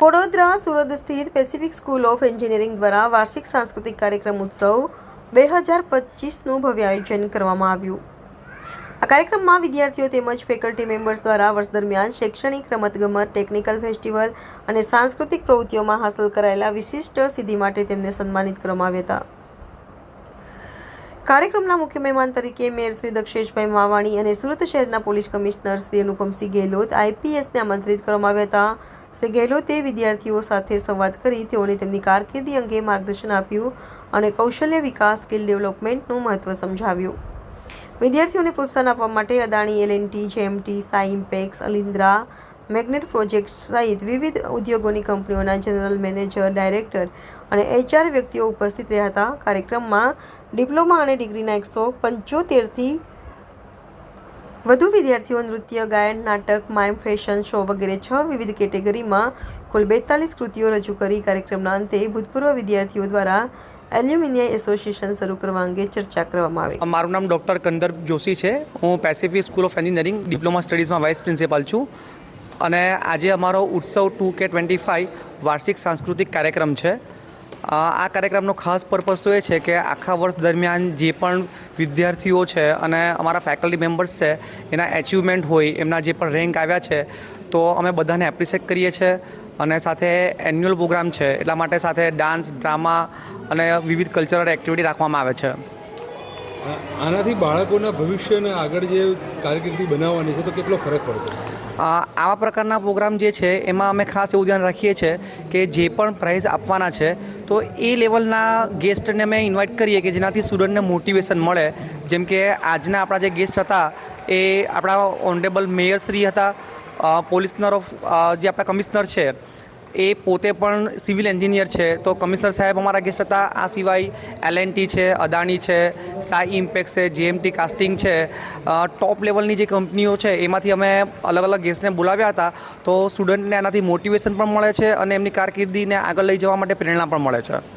વડોદરા, સુરત સ્થિત Pacific school of engineering દ્વારા વાર્ષિક સાંસ્કૃતિક કાર્યક્રમ ઉત્સવ બે હજાર પચીસનું ભવ્ય આયોજન કરવામાં આવ્યું. આ કાર્યક્રમમાં વિદ્યાર્થીઓ તેમજ ફેકલ્ટી મેમ્બર્સ દ્વારા વર્ષ દરમિયાન શૈક્ષણિક રમતગમત ટેકનિકલ ફેસ્ટિવલ અને સાંસ્કૃતિક પ્રવૃત્તિઓમાં હાંસલ કરાયેલા વિશિષ્ટ સિદ્ધિ માટે તેમને સન્માનિત કરવામાં આવ્યા હતા. કાર્યક્રમના મુખ્ય મહેમાન તરીકે મેયર શ્રી દક્ષેશભાઈ માવાણી અને સુરત શહેરના પોલીસ કમિશનર શ્રી અનુપમસિંહ ગેહલોત આઈપીએસને આમંત્રિત કરવામાં આવ્યા હતા. શ્રી ગેહલોતે વિદ્યાર્થીઓ સાથે સંવાદ કરી તેઓને તેમની કારકિર્દી અંગે માર્ગદર્શન આપ્યું અને કૌશલ્ય વિકાસ, સ્કિલ ડેવલપમેન્ટનું મહત્વ સમજાવ્યું. વિદ્યાર્થીઓને પ્રોત્સાહન આપવા માટે Adani L N T J M T Sai, Impex Alindra magnet project સહિત વિવિધ ઉદ્યોગોની કંપનીઓના જનરલ મેનેજર, ડાયરેક્ટર અને એચઆર વ્યક્તિઓ ઉપસ્થિત રહ્યા હતા. કાર્યક્રમમાં ડિપ્લોમા અને ડિગ્રીના એકસો પંચોતેરથી વધુ વિદ્યાર્થીઓ, નૃત્ય, ગાયન, નાટક, માઇમ, ફેશન શો વગેરે છ વિવિધ કેટેગરીમાં કુલ બેતાલીસ કૃતિઓ રજૂ કરી કાર્યક્રમના અંતે ભૂતપૂર્વ વિદ્યાર્થીઓ દ્વારા એલ્યુમિનિયમ એસોસિએશન શરૂ કરવા અંગે ચર્ચા કરવામાં આવી. મારું નામ ડૉક્ટર કંદર જોશી છે. હું Pacific school of engineering diploma સ્ટડીઝમાં vice principal છું. અને આજે અમારો ઉત્સવ ટુ કે ટ્વેન્ટી ફાઇવ વાર્ષિક સાંસ્કૃતિક કાર્યક્રમ છે. આ કાર્યક્રમનો ખાસ પર્પઝ તો એ છે કે આખા વર્ષ દરમિયાન જે પણ વિદ્યાર્થીઓ છે અને અમારા ફેકલ્ટી મેમ્બર્સ છે, એના એચિવમેન્ટ હોય, એમના જે પણ રેન્ક આવ્યા છે, તો અમે બધાને એપ્રિશિએટ કરીએ છીએ અને સાથે એન્યુઅલ પ્રોગ્રામ છે, એટલા માટે સાથે ડાન્સ, ડ્રામા અને વિવિધ કલ્ચરલ એક્ટિવિટી રાખવામાં આવે છે. આનાથી બાળકોના ભવિષ્યને આગળ જે કારકિર્દી બનાવવાની છે, તો કેટલો ફરક પડશે આવા પ્રકારના પ્રોગ્રામ જે છે, એમાં અમે ખાસ એવું ધ્યાન રાખીએ છીએ કે જે પણ પ્રાઇઝ આપવાના છે, તો એ લેવલના ગેસ્ટને અમે ઇન્વાઇટ કરીએ કે જેનાથી સ્ટુડન્ટને મોટિવેશન મળે. જેમ કે આજના આપણા જે ગેસ્ટ હતા, એ આપણા ઓનરેબલ મેયર શ્રી હતા પોલીસનર ઓફ જે આપણા કમિશનર છે એ પોતે પણ સિવિલ એન્જિનિયર છે. તો કમિશનર સાહેબ અમારા ગેસ્ટ હતા. આ સિવાય એલએનટી છે, અદાણી છે સાઈ ઇમ્પેક્સ છે જેએમટી કાસ્ટિંગ છે. ટોપ લેવલની જે કંપનીઓ છે, એમાંથી અમે અલગ અલગ ગેસ્ટને બોલાવ્યા હતા. તો સ્ટુડન્ટને આનાથી મોટિવેશન પણ મળે છે અને એમની કારકિર્દીને આગળ લઈ જવા માટે પ્રેરણા પણ મળે છે.